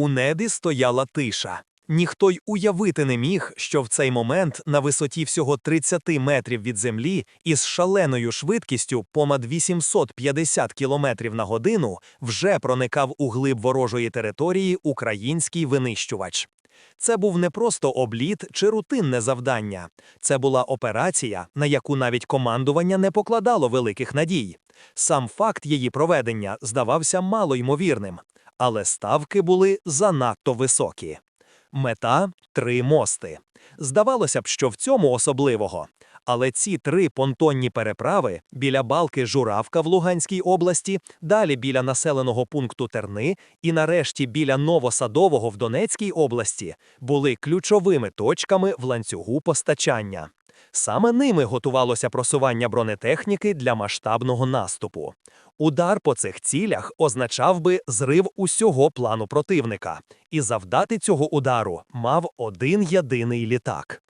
У небі стояла тиша. Ніхто й уявити не міг, що в цей момент на висоті всього 30 метрів від землі із шаленою швидкістю понад 850 кілометрів на годину вже проникав у глиб ворожої території український винищувач. Це був не просто обліт чи рутинне завдання. Це була операція, на яку навіть командування не покладало великих надій. Сам факт її проведення здавався малоймовірним, але ставки були занадто високі. Мета три мости. Здавалося б, що в цьому особливого. Але ці три понтонні переправи біля балки Журавка в Луганській області, далі біля населеного пункту Терни і нарешті біля Новосадового в Донецькій області були ключовими точками в ланцюгу постачання. Саме ними готувалося просування бронетехніки для масштабного наступу. Удар по цих цілях означав би зрив усього плану противника, і завдати цього удару мав один єдиний літак.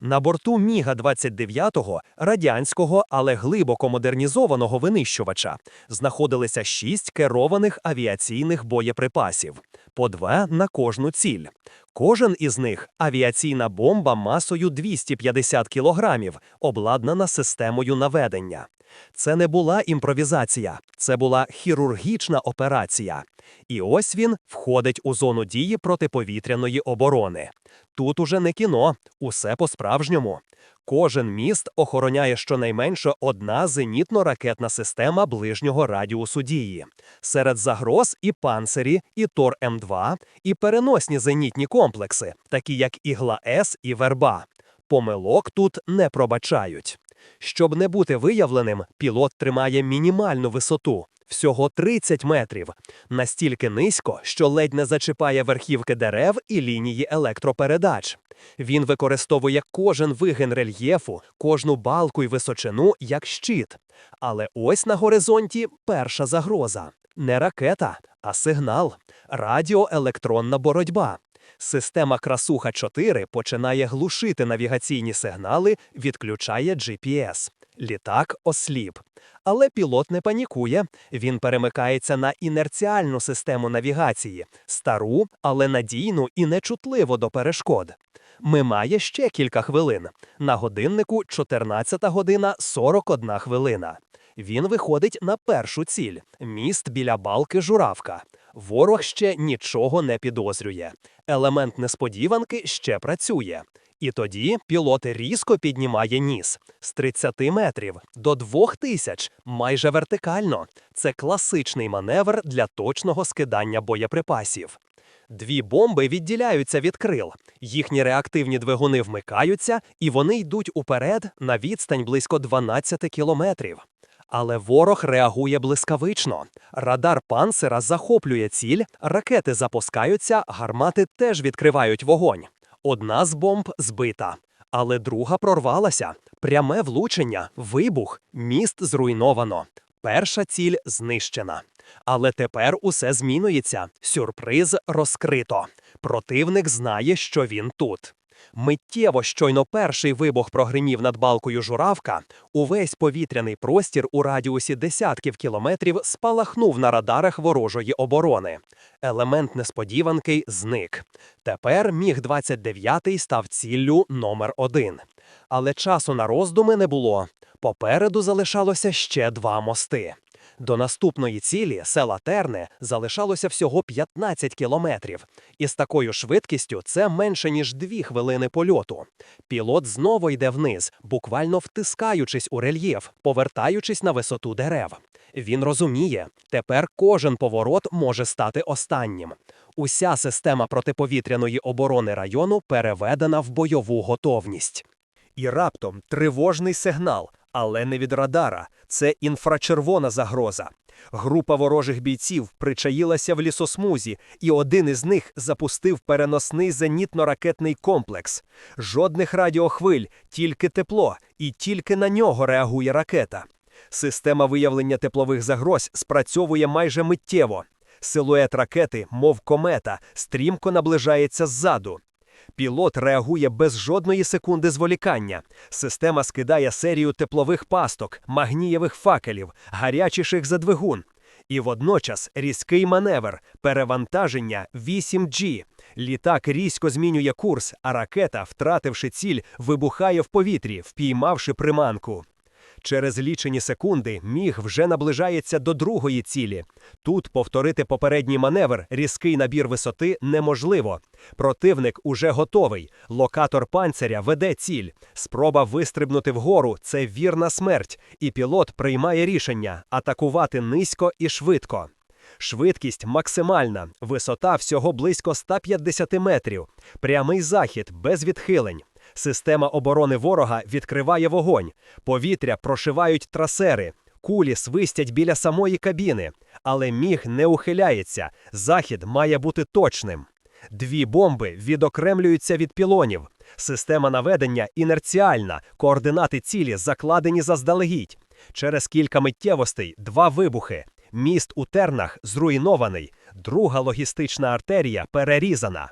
На борту Міга 29 радянського, але глибоко модернізованого винищувача знаходилися шість керованих авіаційних боєприпасів, по два на кожну ціль. Кожен із них авіаційна бомба масою 250 кілограмів, обладнана системою наведення. Це не була імпровізація, це була хірургічна операція. І ось він входить у зону дії протиповітряної оборони. Тут уже не кіно, усе по-справжньому. Кожен міст охороняє щонайменше одна зенітно-ракетна система ближнього радіусу дії. Серед загроз і панцирі, і Тор М2, і переносні зенітні комплекси, такі як Ігла С і Верба. Помилок тут не пробачають. Щоб не бути виявленим, пілот тримає мінімальну висоту всього 30 метрів, настільки низько, що ледь не зачіпає верхівки дерев і лінії електропередач. Він використовує кожен вигин рельєфу, кожну балку й височину як щит. Але ось на горизонті перша загроза не ракета, а сигнал радіоелектронна боротьба. Система Красуха 4 починає глушити навігаційні сигнали, відключає GPS. Літак осліп. Але пілот не панікує. Він перемикається на інерціальну систему навігації, стару, але надійну і нечутливо до перешкод. Мимає ще кілька хвилин. На годиннику 14 година 41 хвилина. Він виходить на першу ціль міст біля балки Журавка. Ворог ще нічого не підозрює. Елемент несподіванки ще працює. І тоді пілот різко піднімає ніс з 30 метрів до 2000, майже вертикально. Це класичний маневр для точного скидання боєприпасів. Дві бомби відділяються від крил. Їхні реактивні двигуни вмикаються, і вони йдуть уперед на відстань близько 12 кілометрів. Але ворог реагує блискавично. Радар панцера захоплює ціль, ракети запускаються, гармати теж відкривають вогонь. Одна з бомб збита, але друга прорвалася. Пряме влучення, вибух, міст зруйновано. Перша ціль знищена. Але тепер усе змінюється. Сюрприз розкрито. Противник знає, що він тут. Миттєво, щойно перший вибух прогримів над балкою журавка, увесь повітряний простір у радіусі десятків кілометрів спалахнув на радарах ворожої оборони. Елемент несподіванки зник. Тепер міг 29 став ціллю номер один. Але часу на роздуми не було. Попереду залишалося ще два мости. До наступної цілі села Терне залишалося всього 15 кілометрів, і з такою швидкістю це менше ніж дві хвилини польоту. Пілот знову йде вниз, буквально втискаючись у рельєф, повертаючись на висоту дерев. Він розуміє, тепер кожен поворот може стати останнім. Уся система протиповітряної оборони району переведена в бойову готовність. І раптом тривожний сигнал, але не від радара. Це інфрачервона загроза. Група ворожих бійців причаїлася в лісосмузі, і один із них запустив переносний зенітно-ракетний комплекс. Жодних радіохвиль, тільки тепло, і тільки на нього реагує ракета. Система виявлення теплових загроз спрацьовує майже миттєво. Силует ракети, мов комета, стрімко наближається ззаду. Пілот реагує без жодної секунди зволікання. Система скидає серію теплових пасток, магнієвих факелів, гарячіших за двигун. І водночас різкий маневр, перевантаження 8G. Літак різко змінює курс, а ракета, втративши ціль, вибухає в повітрі, впіймавши приманку. Через лічені секунди міг вже наближається до другої цілі. Тут повторити попередній маневр, різкий набір висоти неможливо. Противник уже готовий. Локатор панциря веде ціль. Спроба вистрибнути вгору це вірна смерть, і пілот приймає рішення атакувати низько і швидко. Швидкість максимальна, висота всього близько 150 метрів, прямий захід без відхилень. Система оборони ворога відкриває вогонь, повітря прошивають трасери, кулі свистять біля самої кабіни, але міг не ухиляється, захід має бути точним. Дві бомби відокремлюються від пілонів. Система наведення інерціальна, координати цілі закладені заздалегідь. Через кілька миттєвостей два вибухи. Міст у тернах зруйнований, друга логістична артерія перерізана.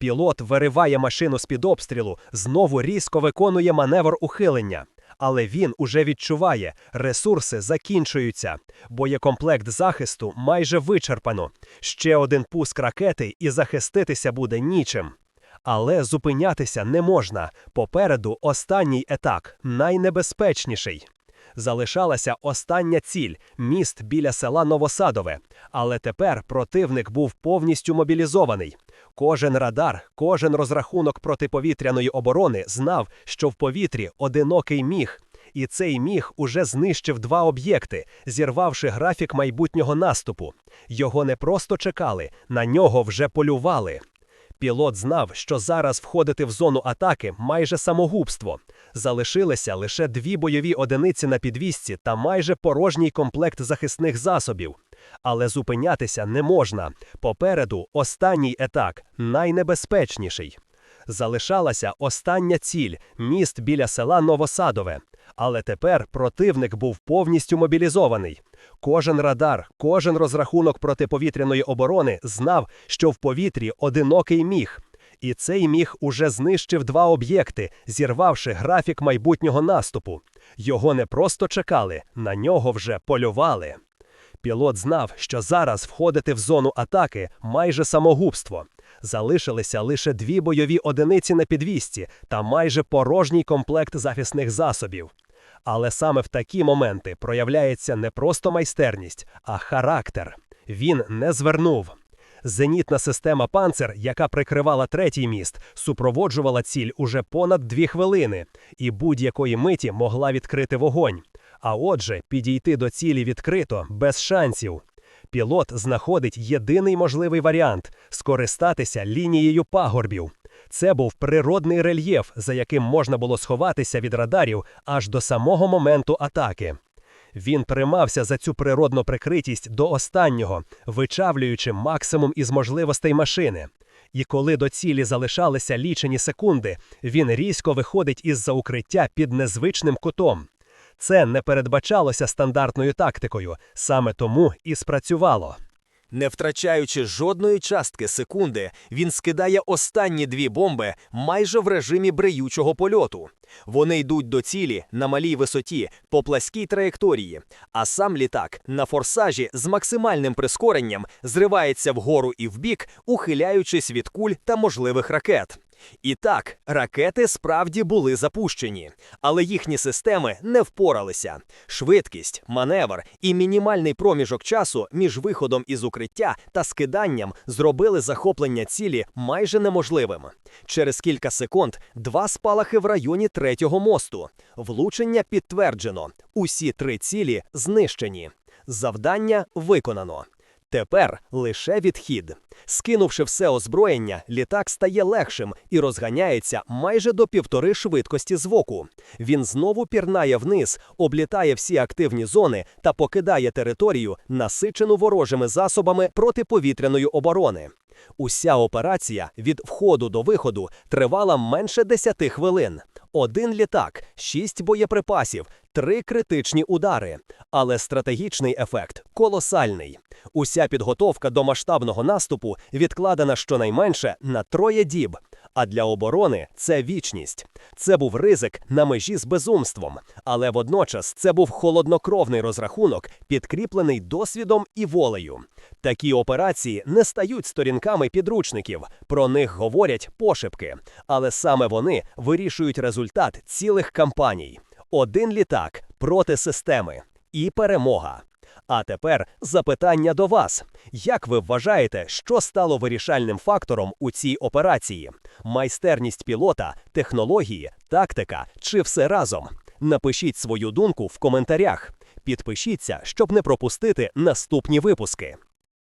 Пілот вириває машину з-під обстрілу, знову різко виконує маневр ухилення. Але він уже відчуває, ресурси закінчуються. Боєкомплект захисту майже вичерпано. Ще один пуск ракети і захиститися буде нічим. Але зупинятися не можна. Попереду останній етак, найнебезпечніший. Залишалася остання ціль міст біля села Новосадове. Але тепер противник був повністю мобілізований. Кожен радар, кожен розрахунок протиповітряної оборони знав, що в повітрі одинокий міг. І цей міг уже знищив два об'єкти, зірвавши графік майбутнього наступу. Його не просто чекали, на нього вже полювали. Пілот знав, що зараз входити в зону атаки майже самогубство. Залишилися лише дві бойові одиниці на підвісці та майже порожній комплект захисних засобів. Але зупинятися не можна. Попереду останній етак, найнебезпечніший. Залишалася остання ціль міст біля села Новосадове. Але тепер противник був повністю мобілізований. Кожен радар, кожен розрахунок протиповітряної оборони знав, що в повітрі одинокий міг. І цей міг уже знищив два об'єкти, зірвавши графік майбутнього наступу. Його не просто чекали, на нього вже полювали. Пілот знав, що зараз входити в зону атаки майже самогубство. Залишилися лише дві бойові одиниці на підвісці та майже порожній комплект захисних засобів. Але саме в такі моменти проявляється не просто майстерність, а характер. Він не звернув. Зенітна система панцер, яка прикривала третій міст, супроводжувала ціль уже понад дві хвилини, і будь-якої миті могла відкрити вогонь. А отже, підійти до цілі відкрито без шансів. Пілот знаходить єдиний можливий варіант скористатися лінією пагорбів. Це був природний рельєф, за яким можна було сховатися від радарів аж до самого моменту атаки. Він тримався за цю природну прикритість до останнього, вичавлюючи максимум із можливостей машини. І коли до цілі залишалися лічені секунди, він різко виходить із-за укриття під незвичним кутом. Це не передбачалося стандартною тактикою, саме тому і спрацювало. Не втрачаючи жодної частки секунди, він скидає останні дві бомби майже в режимі бреючого польоту. Вони йдуть до цілі на малій висоті по пласкій траєкторії, а сам літак на форсажі з максимальним прискоренням зривається вгору і вбік, ухиляючись від куль та можливих ракет. І так, ракети справді були запущені, але їхні системи не впоралися. Швидкість, маневр і мінімальний проміжок часу між виходом із укриття та скиданням зробили захоплення цілі майже неможливим. Через кілька секунд два спалахи в районі третього мосту. Влучення підтверджено. Усі три цілі знищені. Завдання виконано. Тепер лише відхід. Скинувши все озброєння, літак стає легшим і розганяється майже до півтори швидкості звуку. Він знову пірнає вниз, облітає всі активні зони та покидає територію, насичену ворожими засобами протиповітряної оборони. Уся операція від входу до виходу тривала менше 10 хвилин. Один літак, шість боєприпасів, три критичні удари. Але стратегічний ефект колосальний. Уся підготовка до масштабного наступу відкладена щонайменше на троє діб. А для оборони це вічність. Це був ризик на межі з безумством, але водночас це був холоднокровний розрахунок, підкріплений досвідом і волею. Такі операції не стають сторінками підручників, про них говорять пошепки, але саме вони вирішують результат цілих кампаній. Один літак проти системи і перемога. А тепер запитання до вас. Як ви вважаєте, що стало вирішальним фактором у цій операції? Майстерність пілота, технології, тактика чи все разом? Напишіть свою думку в коментарях. Підпишіться, щоб не пропустити наступні випуски.